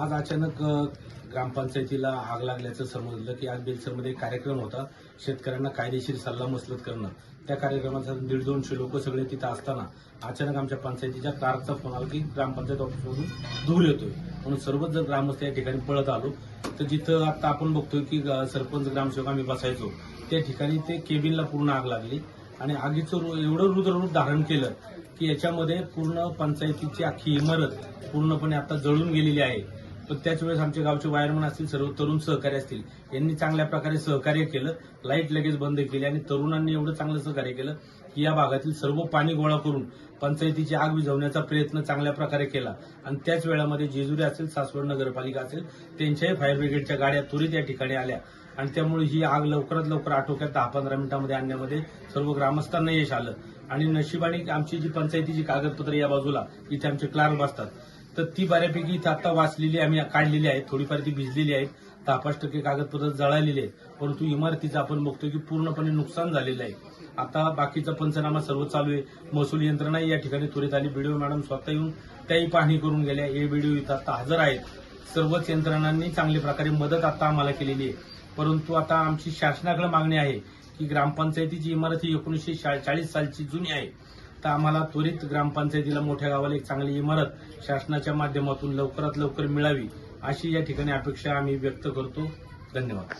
आज अचानक ग्रामपंचायतीला आग लागल्याचं समजलं की आज बेलसरमध्ये एक कार्यक्रम होता. शेतकऱ्यांना कायदेशीर सल्ला मसलत करणं. त्या कार्यक्रमाचा दीड दोनशे लोक सगळे तिथं असताना अचानक आमच्या पंचायतीच्या कारचा फोन आला की ग्रामपंचायत ऑफिसमधून धूर येतोय. म्हणून सर्वच जर ग्रामस्थ या ठिकाणी पळत आलो तर जिथं आता आपण बघतोय की सरपंच ग्रामसेवक आम्ही बसायचो त्या ठिकाणी ते केबिनला पूर्ण आग लागली आणि आगीचं रु- एवढं रुद्ररूप धारण केलं की याच्यामध्ये पूर्ण पंचायतीची अख्खी इमारत पूर्णपणे आता जळून गेलेली आहे. पण त्याच वेळेस आमचे गावचे वायरमन असतील सर्व तरुण सहकारी असतील यांनी चांगल्या प्रकारे सहकार्य केलं लाइट लगेच बंद केली आणि तरुणांनी एवढं चांगलं सहकार्य केलं की या भागातील सर्व पाणी गोळा करून पंचायतीची आग विझवण्याचा प्रयत्न चांगल्या प्रकारे केला. आणि त्याच वेळामध्ये जेजुरी असेल सासवड नगरपालिका असेल त्यांच्याही फायर ब्रिगेडच्या गाड्या त्वरित या ठिकाणी आल्या. आणि त्यामुळे ही आग लवकरात लवकर आटोक्यात दहा पंधरा मिनिटांमध्ये आणण्यामध्ये सर्व ग्रामस्थांना यश आलं. आणि नशिबाने आमची जी पंचायतीची कागदपत्र या बाजूला इथे आमचे क्लार्क बसतात. तर ती बऱ्यापैकी इथं आता वाचलेली आम्ही काढलेली आहे थोडीफार ती भिजलेली आहेत. दहा पाच टक्के कागदपत्र जळालेली आहेत परंतु इमारतीचं आपण बघतोय की पूर्णपणे नुकसान झालेलं आहे. आता बाकीचा पंचनामा सर्व चालू आहे. महसूल यंत्रणाही या ठिकाणी त्वरित आली. बीडीओ मॅडम स्वतः येऊन त्याही पाहणी करून गेल्या. हे बीडीओ इथं आता हजर आहेत. सर्वच यंत्रणांनी चांगल्या प्रकारे मदत आता आम्हाला केलेली आहे. परंतु आता आमची शासनाकडे मागणी आहे की ग्रामपंचायतीची इमारत ही एकोणीसशे चाळीस सालची जुनी आहे. तर आम्हाला त्वरित ग्रामपंचायतीला मोठ्या गावाला एक चांगली इमारत शासनाच्या माध्यमातून लवकरात लवकर मिळावी अशी या ठिकाणी अपेक्षा आम्ही व्यक्त करतो. धन्यवाद.